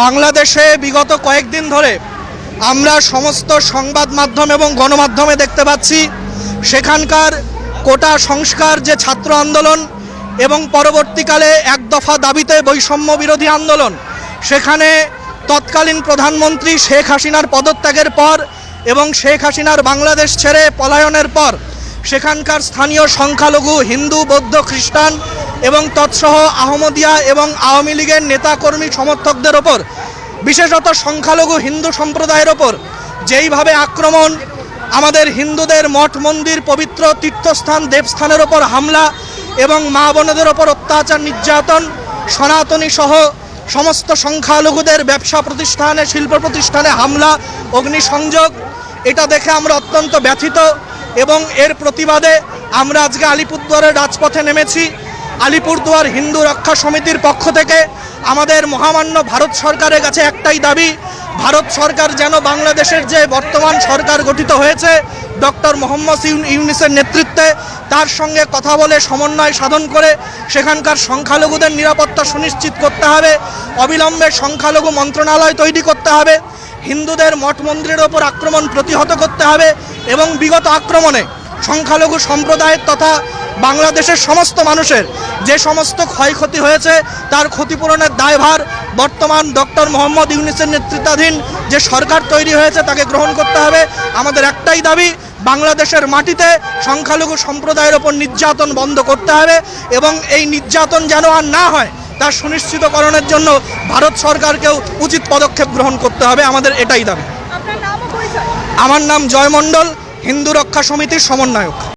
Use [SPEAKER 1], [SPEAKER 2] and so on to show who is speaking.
[SPEAKER 1] বাংলাদেশে বিগত কয়েকদিন ধরে আমরা সমস্ত সংবাদ মাধ্যম এবং গণমাধ্যমে দেখতে পাচ্ছি, সেখানকার কোটা সংস্কার যে ছাত্র আন্দোলন এবং পরবর্তীকালে এক দফা দাবিতে বৈষম্য বিরোধী আন্দোলন, সেখানে তৎকালীন প্রধানমন্ত্রী শেখ হাসিনার পদত্যাগের পর এবং শেখ হাসিনার বাংলাদেশ ছেড়ে পলায়নের পর, সেখানকার স্থানীয় সংখ্যালঘু, হিন্দু, বৌদ্ধ, খ্রিস্টান এবং তৎসহ আহমদিয়া এবং আওয়ামী লীগের নেতাকর্মী সমর্থকদের ওপর, বিশেষত সংখ্যালঘু হিন্দু সম্প্রদায়ের ওপর যেইভাবে আক্রমণ, আমাদের হিন্দুদের মঠ মন্দির, পবিত্র তীর্থস্থান, দেবস্থানের ওপর হামলা এবং মা বোনেদের ওপর অত্যাচার, নির্যাতন, সনাতনী সহ সমস্ত সংখ্যালঘুদের ব্যবসা প্রতিষ্ঠানে, শিল্প প্রতিষ্ঠানে হামলা, অগ্নিসংযোগ, এটা দেখে আমরা অত্যন্ত ব্যথিত এবং এর প্রতিবাদে আমরা আজকে আলিপুরদুয়ারের রাজপথে নেমেছি। আলিপুরদুয়ার হিন্দু রক্ষা সমিতির পক্ষ থেকে আমাদের মহামান্য ভারত সরকারের কাছে একটাই দাবি, ভারত সরকার যেন বাংলাদেশের যে বর্তমান সরকার গঠিত হয়েছে, ডক্টর মোহাম্মদ ইউনিসের নেতৃত্বে তার সঙ্গে কথা বলে সমন্বয় সাধন করে সেখানকার সংখ্যালঘুদের নিরাপত্তা সুনিশ্চিত করতে হবে, অবিলম্বে সংখ্যালঘু মন্ত্রণালয় তৈরি করতে হবে, হিন্দুদের মঠ মন্দিরের ওপর আক্রমণ প্রতিহত করতে হবে এবং বিগত আক্রমণে সংখ্যালঘু সম্প্রদায়ের তথা বাংলাদেশের সমস্ত মানুষের যে সমস্ত ক্ষয়ক্ষতি হয়েছে তার ক্ষতিপূরণের দায়ভার বর্তমান ডক্টর মোহাম্মদ ইউনিসের নেতৃত্বাধীন যে সরকার তৈরি হয়েছে তাকে গ্রহণ করতে হবে। আমাদের একটাই দাবি বাংলাদেশের মাটিতে সংখ্যালঘু সম্প্রদায়ের ওপর নির্যাতন বন্ধ করতে হবে এবং এই নির্যাতন যেন আর না হয় তা সুনিশ্চিতকরণের জন্য ভারত সরকারকেও উচিত পদক্ষেপ গ্রহণ করতে হবে। আমাদের এটাই দাবি। আমার নাম জয় মণ্ডল হিন্দু রক্ষা সমিতির সমন্বয়ক।